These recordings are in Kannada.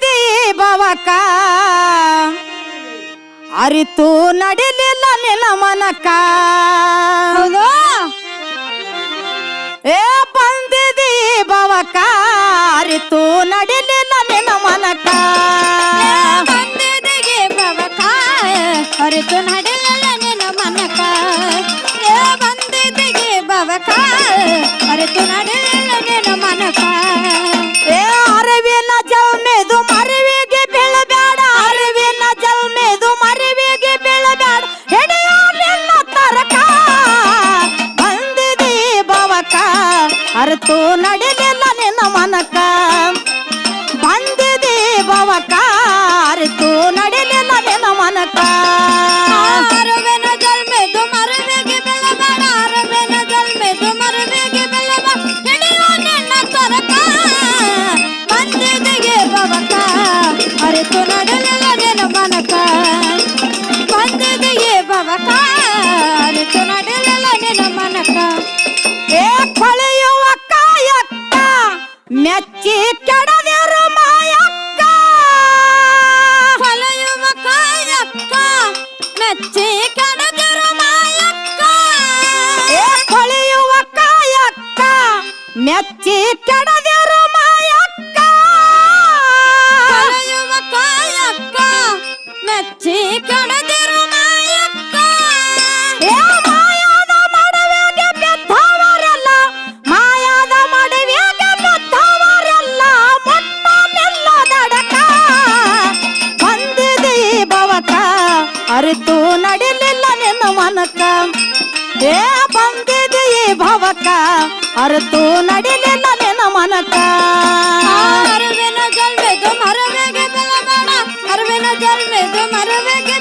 ಬಂದಿದೆ ಬವಕ ಅರಿತು ನಡಿಲಿಲ್ಲ ನಿನ್ನ ಮನಕ. ಏ ಬಂದಿದಿ ಬವಕ ಅರಿತು ನಡಿಲಿಲ್ಲ ನಿನ್ನ ಮನಕ. ಅರಿತು ನಡಿಲಲ್ಲ ಅರಿತು ನಡಿಲಿಲ್ಲ ನಿನ್ನ ಮನಕ. ಬಂದಿದೆ ಬವಕ ಅರಿತು ನಡೆದಿಲ್ಲ ನಿನ್ನ ಮನಕ. ಅರವೆನ ಜಲ್ಮೆದು, ಮರವೆಗೆ ಅರವೆನ ಅರಿತು ಅರಿತು ನಿನ್ನ ಮನಕ. ಮೆಚ್ಚಿ ಕೆಡದಿರು ಮಾಯಕ್ಕ? ಕಾಯಕ್ಕ? ಮೆಚ್ಚಿ ಕಡದಿರು ಮಾಯಕ್ಕ? ಏ ಮಾಯಾದ ಮಡವೆಗೆ ಬೆತ್ತವರೆಲ್ಲ ಮಾಯಾದ ಮಡವೆಗೆ ಬೆತ್ತವರೆಲ್ಲ ಮೊಟ್ಟನೆಲ್ಲ ದಡಕ ಬಂದಿದೆ ಈ ಬವಕ ಅರಿತು ನಡಿಲಿಲ್ಲ ನಿನ್ನ ಮನಕ. ಏ, ಬಂದಿದೆ ಈ ಭವಕ ಅರತು ನಡಿಲಿಲ್ಲ ನಿನ್ನ ಮನಕ ಅರವಿನ ಜಲ್ಮೆದು ಮರವೆಗೆ ಬೆಳಬೇಡ ಅರವಿನ ಜಲ್ಮೆದು ಮರವೆಗೆ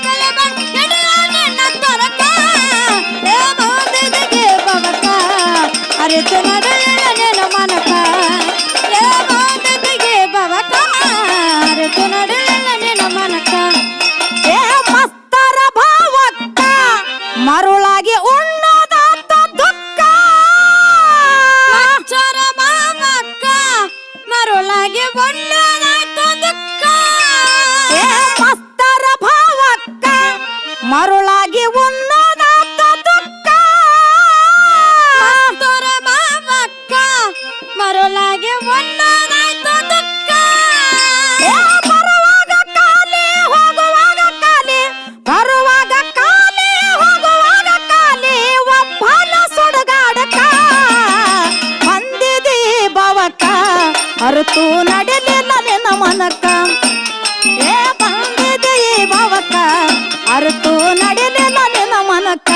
ಅರುತು ನಡೆದಿಲ್ಲ ನಿನ್ನ ಮನಕ ಏ ಬಂದಿದೆ ಭಾವಕ ಅರುತು ನಡೆದಿಲ್ಲ ನಿನ್ನ ಮನಕ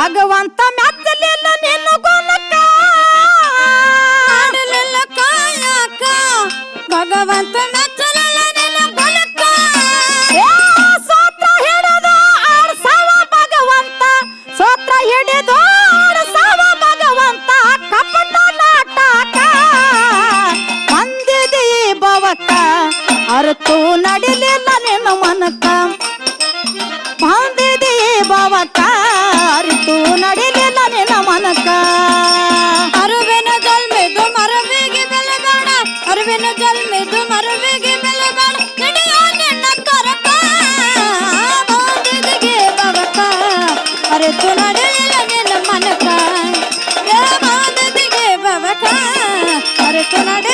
ಭಗವಂತ ಮೆಚ್ಚಲಿಲ್ಲ ನಿನ್ನ ಗುಣಕ ಮಾಡಲಿಲ್ಲ ಕಾಯಕ ಭಗವಂತ ಮೆಚ್ಚಲಿಲ್ಲ ನಿನ್ನ ಬಲಕ ಏ ಸೋತ್ರ ಹಿಡಿದು ಆಡ್ಸವ ಭಗವಂತ. ಸೋತ್ರ ಹಿಡಿದು ಆಡ್ಸವ ಭಗವಂತ. ಕಪಟ ನಾಟಕ. ಬಂದಿದೆ ಈ ಬವಕ ಅರ್ತು ನಡಿಲಿಲ್ಲ ಅರೆತು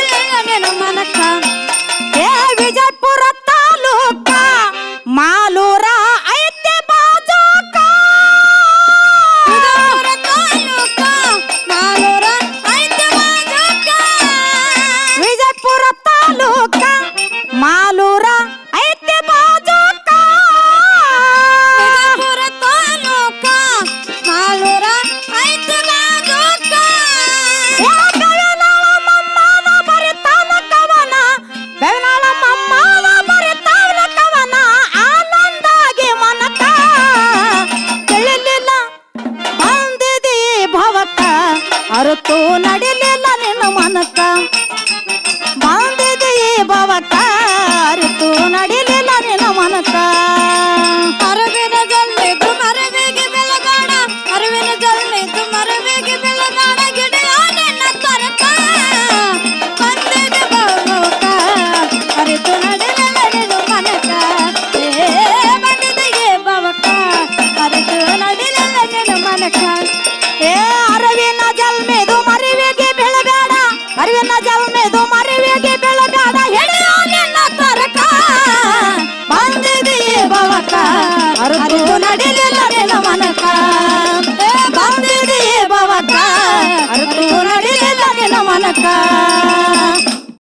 Baka